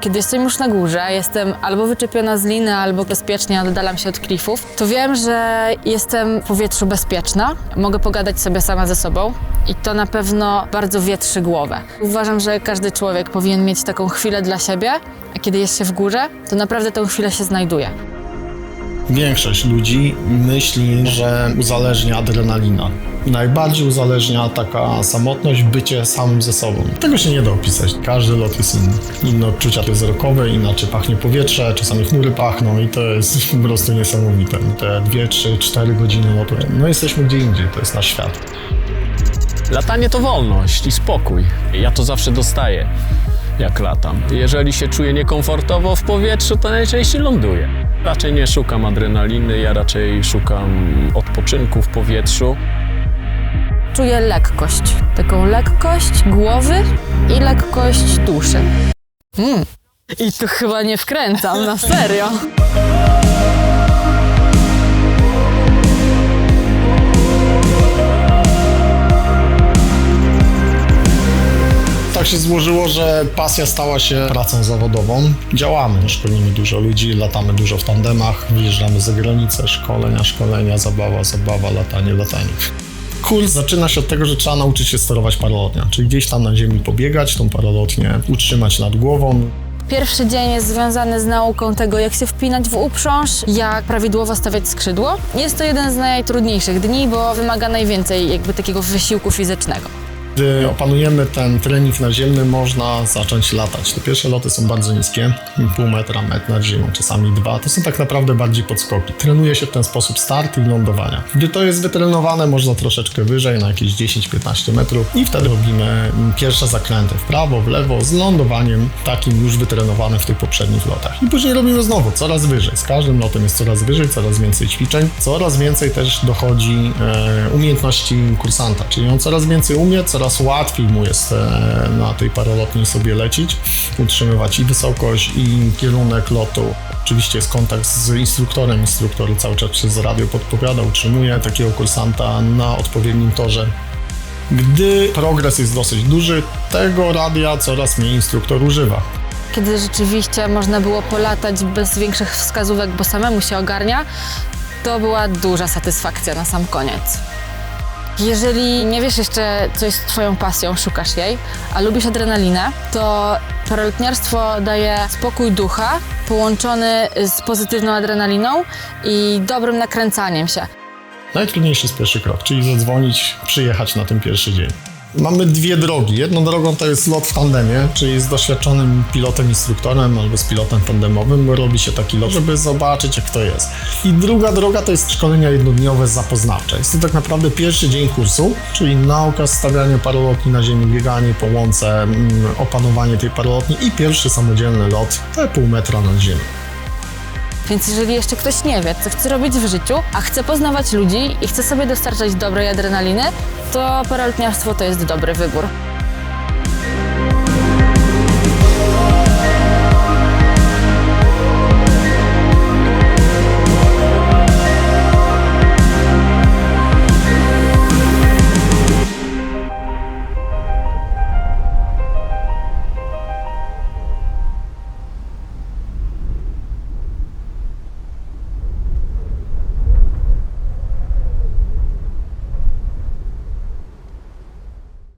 Kiedy jestem już na górze, jestem albo wyczepiona z liny, albo bezpiecznie oddalam się od klifów, to wiem, że jestem w powietrzu bezpieczna. Mogę pogadać sobie sama ze sobą i to na pewno bardzo wietrzy głowę. Uważam, że każdy człowiek powinien mieć taką chwilę dla siebie, a kiedy jest się w górze, to naprawdę tę chwilę się znajduje. Większość ludzi myśli, że uzależnia adrenalina. Najbardziej uzależnia taka samotność, bycie samym ze sobą. Tego się nie da opisać. Każdy lot jest inny. Inne odczucia wzrokowe, inaczej pachnie powietrze, czasami chmury pachną i to jest po prostu niesamowite. Te 2, 3, 4 godziny lotu, no jesteśmy gdzie indziej, to jest nasz świat. Latanie to wolność i spokój. Ja to zawsze dostaję, jak latam. Jeżeli się czuję niekomfortowo w powietrzu, to najczęściej ląduję. Raczej nie szukam adrenaliny, ja raczej szukam odpoczynku w powietrzu. Czuję lekkość. Taką lekkość głowy i lekkość duszy. Mm. I tu chyba nie wkręcam, na serio. Się złożyło, że pasja stała się pracą zawodową. Działamy, szkolimy dużo ludzi, latamy dużo w tandemach, wyjeżdżamy za granicę, szkolenia, szkolenia, zabawa, zabawa, latanie, latanie. Kurs zaczyna się od tego, że trzeba nauczyć się sterować parolotnią, czyli gdzieś tam na ziemi pobiegać, tą parolotnię utrzymać nad głową, Pierwszy dzień jest związany z nauką tego, jak się wpinać w uprząż, jak prawidłowo stawiać skrzydło. Jest to jeden z najtrudniejszych dni, bo wymaga najwięcej jakby takiego wysiłku fizycznego. Gdy opanujemy ten trening naziemny, można zacząć latać. Te pierwsze loty są bardzo niskie, pół metra, metr nad ziemią, czasami dwa. To są tak naprawdę bardziej podskoki. Trenuje się w ten sposób start i lądowania. Gdy to jest wytrenowane, można troszeczkę wyżej, na jakieś 10-15 metrów i wtedy robimy pierwsze zakręty w prawo, w lewo, z lądowaniem takim już wytrenowanym w tych poprzednich lotach. I później robimy znowu coraz wyżej. Z każdym lotem jest coraz wyżej, coraz więcej ćwiczeń, coraz więcej też dochodzi e, umiejętności kursanta, czyli on coraz więcej umie, coraz łatwiej mu jest e, na tej parolotni sobie lecić, utrzymywać i wysokość, i kierunek lotu. Oczywiście jest kontakt z instruktorem, instruktor cały czas przez radio podpowiada, utrzymuje takiego kursanta na odpowiednim torze. Gdy progres jest dosyć duży, tego radia coraz mniej instruktor używa. Kiedy rzeczywiście można było polatać bez większych wskazówek, bo samemu się ogarnia, to była duża satysfakcja na sam koniec. Jeżeli nie wiesz jeszcze, co jest twoją pasją, szukasz jej, a lubisz adrenalinę, to paralotniarstwo daje spokój ducha połączony z pozytywną adrenaliną i dobrym nakręcaniem się. Najtrudniejszy jest pierwszy krok, czyli zadzwonić, przyjechać na ten pierwszy dzień. Mamy dwie drogi. Jedną drogą to jest lot w tandemie, czyli z doświadczonym pilotem, instruktorem albo z pilotem tandemowym robi się taki lot, żeby zobaczyć jak to jest. I druga droga to jest szkolenia jednodniowe zapoznawcze. Jest to tak naprawdę pierwszy dzień kursu, czyli nauka stawiania parolotni na ziemi, bieganie po łące, mm, opanowanie tej parolotni i pierwszy samodzielny lot, te pół metra nad ziemią. Więc jeżeli jeszcze ktoś nie wie, co chce robić w życiu, a chce poznawać ludzi i chce sobie dostarczać dobrej adrenaliny, to paralotniarstwo to jest dobry wybór.